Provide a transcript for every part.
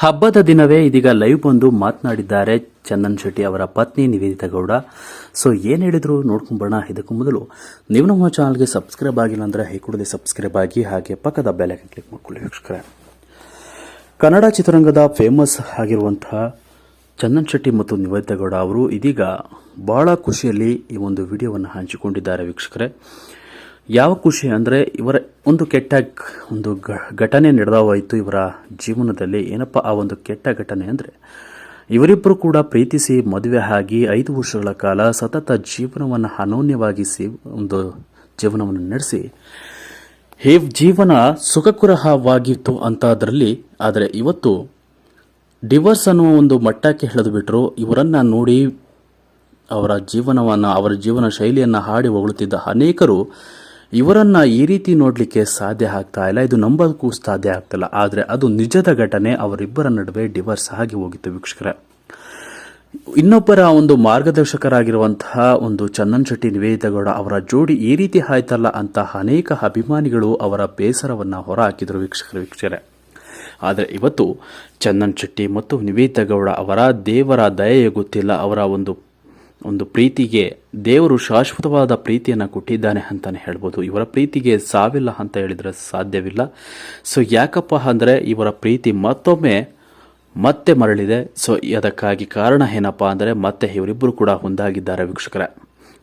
ಹಬ್ಬದ ದಿನವೇ ಇದೀಗ ಲೈವ್ ಬಂದು ಮಾತನಾಡಿದ್ದಾರೆ ಚಂದನ್ ಶೆಟ್ಟಿ ಅವರ ಪತ್ನಿ ನಿವೇದಿತಾ ಗೌಡ. ಸೊ ಏನು ಹೇಳಿದ್ರು ನೋಡ್ಕೊಂಬೋಣ ಇದಕ್ಕೂ ಮೊದಲು. ನೀವು ನಮ್ಮ ಚಾನಲ್ಗೆ ಸಬ್ಸ್ಕ್ರೈಬ್ ಆಗಿಲ್ಲ ಅಂದರೆ ಹೈಕೂಡದೆ ಸಬ್ಸ್ಕ್ರೈಬ್ ಆಗಿ ಹಾಗೆ ಪಕ್ಕದ ಬೆಲೈಕನ್ ಕ್ಲಿಕ್ ಮಾಡ್ಕೊಳ್ಳಿ ವೀಕ್ಷಕರೇ. ಕನ್ನಡ ಚಿತ್ರರಂಗದ ಫೇಮಸ್ ಆಗಿರುವಂತಹ ಚಂದನ್ ಶೆಟ್ಟಿ ಮತ್ತು ನಿವೇದಿತಾ ಗೌಡ ಅವರು ಇದೀಗ ಬಹಳ ಖುಷಿಯಲ್ಲಿ ಈ ಒಂದು ವಿಡಿಯೋವನ್ನು ಹಂಚಿಕೊಂಡಿದ್ದಾರೆ ವೀಕ್ಷಕರೇ. ಯಾವ ಖುಷಿ ಅಂದರೆ ಇವರ ಒಂದು ಕೆಟ್ಟ ಒಂದು ಘಟನೆ ನಡೆದವಾಯಿತು ಇವರ ಜೀವನದಲ್ಲಿ. ಏನಪ್ಪ ಆ ಒಂದು ಕೆಟ್ಟ ಘಟನೆ ಅಂದರೆ? ಇವರಿಬ್ಬರು ಕೂಡ ಪ್ರೀತಿಸಿ ಮದುವೆ ಆಗಿ ಐದು ವರ್ಷಗಳ ಕಾಲ ಸತತ ಜೀವನವನ್ನು ಅನೋನ್ಯವಾಗಿಸಿ ಒಂದು ಜೀವನವನ್ನು ನಡೆಸಿ. ಹೇ ಜೀವನ ಸುಖಕುರಹವಾಗಿತ್ತು ಅಂತ ಅದರಲ್ಲಿ ಆದರೆ ಇವತ್ತು ಡಿವೋರ್ಸ್ ಅನ್ನುವ ಒಂದು ಮಟ್ಟಕ್ಕೆ ಎಳೆದು ಬಿಟ್ಟರು ಇವರನ್ನ ನೋಡಿ ಅವರ ಜೀವನವನ್ನು, ಅವರ ಜೀವನ ಶೈಲಿಯನ್ನು ಹಾಡಿ ಹೊಗಳುತ್ತಿದ್ದ ಅನೇಕರು ಇವರನ್ನ ಈ ರೀತಿ ನೋಡಲಿಕ್ಕೆ ಸಾಧ್ಯ ಆಗ್ತಾ ಇಲ್ಲ. ಇದು ನಂಬೋದಕ್ಕೂ ಸಾಧ್ಯ ಆಗ್ತಿಲ್ಲ. ಆದರೆ ಅದು ನಿಜದ ಘಟನೆ. ಅವರಿಬ್ಬರ ನಡುವೆ ಡಿವರ್ಸ್ ಆಗಿ ಹೋಗಿತ್ತು ವೀಕ್ಷಕರ. ಇನ್ನೊಬ್ಬರ ಒಂದು ಮಾರ್ಗದರ್ಶಕರಾಗಿರುವಂತಹ ಒಂದು ಚಂದನ್ ಶೆಟ್ಟಿ ನಿವೇದಗೌಡ ಅವರ ಜೋಡಿ ಈ ರೀತಿ ಆಯ್ತಲ್ಲ ಅಂತ ಅನೇಕ ಅಭಿಮಾನಿಗಳು ಅವರ ಬೇಸರವನ್ನ ಹೊರಹಾಕಿದರು ವೀಕ್ಷಕರ, ವೀಕ್ಷಕರೇ. ಆದರೆ ಇವತ್ತು ಚಂದನ್ ಶೆಟ್ಟಿ ಮತ್ತು ನಿವೇದಗೌಡ ಗೌಡ ಅವರ ದೇವರ ದಯೆಯೇ ಗೊತ್ತಿಲ್ಲ. ಅವರ ಒಂದು ಒಂದು ಪ್ರೀತಿಗೆ ದೇವರು ಶಾಶ್ವತವಾದ ಪ್ರೀತಿಯನ್ನು ಕೊಟ್ಟಿದ್ದಾನೆ ಅಂತಲೇ ಹೇಳ್ಬೋದು. ಇವರ ಪ್ರೀತಿಗೆ ಸಾವಿಲ್ಲ ಅಂತ ಹೇಳಿದರೆ ಸಾಧ್ಯವಿಲ್ಲ. ಸೊ ಯಾಕಪ್ಪ ಅಂದರೆ ಇವರ ಪ್ರೀತಿ ಮತ್ತೊಮ್ಮೆ ಮತ್ತೆ ಮರಳಿದೆ. ಸೊ ಅದಕ್ಕಾಗಿ ಕಾರಣ ಏನಪ್ಪ ಅಂದರೆ ಮತ್ತೆ ಇವರಿಬ್ಬರು ಕೂಡ ಒಂದಾಗಿದ್ದಾರೆ ವೀಕ್ಷಕರೇ.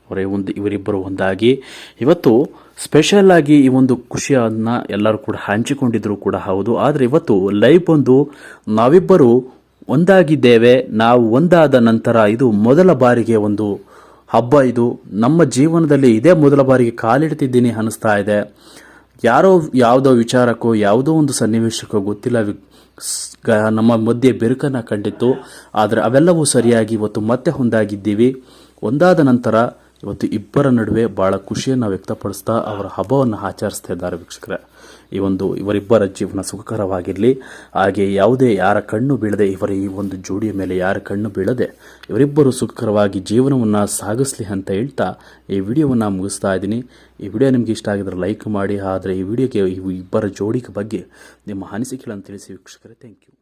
ಅವರೇ ಒಂದು, ಇವರಿಬ್ಬರು ಒಂದಾಗಿ. ಇವತ್ತು ಸ್ಪೆಷಲ್ ಆಗಿ ಈ ಒಂದು ಖುಷಿಯನ್ನು ಎಲ್ಲರೂ ಕೂಡ ಹಂಚಿಕೊಂಡಿದ್ರು ಕೂಡ ಹೌದು. ಆದರೆ ಇವತ್ತು ಲೈವ್ ಬಂದು ನಾವಿಬ್ಬರು ಒಂದಾಗಿದ್ದೇವೆ, ನಾವು ಒಂದಾದ ನಂತರ ಇದು ಮೊದಲ ಬಾರಿಗೆ ಒಂದು ಹಬ್ಬ ಇದು. ನಮ್ಮ ಜೀವನದಲ್ಲಿ ಇದೇ ಮೊದಲ ಬಾರಿಗೆ ಕಾಲಿಡ್ತಿದ್ದೀನಿ ಅನ್ನಿಸ್ತಾ ಇದೆ. ಯಾರೋ ಯಾವುದೋ ವಿಚಾರಕ್ಕೋ, ಯಾವುದೋ ಒಂದು ಸನ್ನಿವೇಶಕ್ಕೋ ಗೊತ್ತಿಲ್ಲ. ನಮ್ಮ ಮಧ್ಯೆ ಬಿರುಕನ್ನು ಕಂಡಿತ್ತು. ಆದರೆ ಅವೆಲ್ಲವೂ ಸರಿಯಾಗಿ ಇವತ್ತು ಮತ್ತೆ ಒಂದಾಗಿದ್ದೀವಿ ಒಂದಾದ ನಂತರ ಇವತ್ತು ಇಬ್ಬರ ನಡುವೆ ಬಹಳ ಖುಷಿಯನ್ನು ವ್ಯಕ್ತಪಡಿಸ್ತಾ ಅವರ ಹಬ್ಬವನ್ನು ಆಚರಿಸ್ತಾ ಇದ್ದಾರೆ ವೀಕ್ಷಕರೇ. ಈ ಒಂದು ಇವರಿಬ್ಬರ ಜೀವನ ಸುಖಕರವಾಗಿರಲಿ, ಹಾಗೆ ಯಾವುದೇ ಯಾರ ಕಣ್ಣು ಬೀಳದೆ ಇವರ ಈ ಒಂದು ಜೋಡಿಯ ಮೇಲೆ ಯಾರ ಕಣ್ಣು ಬೀಳದೆ ಇವರಿಬ್ಬರು ಸುಖಕರವಾಗಿ ಜೀವನವನ್ನು ಸಾಗಿಸ್ಲಿ ಅಂತ ಹೇಳ್ತಾ ಈ ವಿಡಿಯೋವನ್ನು ಮುಗಿಸ್ತಾ ಇದ್ದೀನಿ. ಈ ವಿಡಿಯೋ ನಿಮಗೆ ಇಷ್ಟ ಆಗಿದ್ರೆ ಲೈಕ್ ಮಾಡಿ, ಆದರೆ ಈ ವಿಡಿಯೋಗೆ ಇಬ್ಬರ ಜೋಡಿಗೆ ಬಗ್ಗೆ ನಿಮ್ಮ ಅನಿಸಿಕೆಗಳನ್ನು ತಿಳಿಸಿ ವೀಕ್ಷಕರೇ. Thank you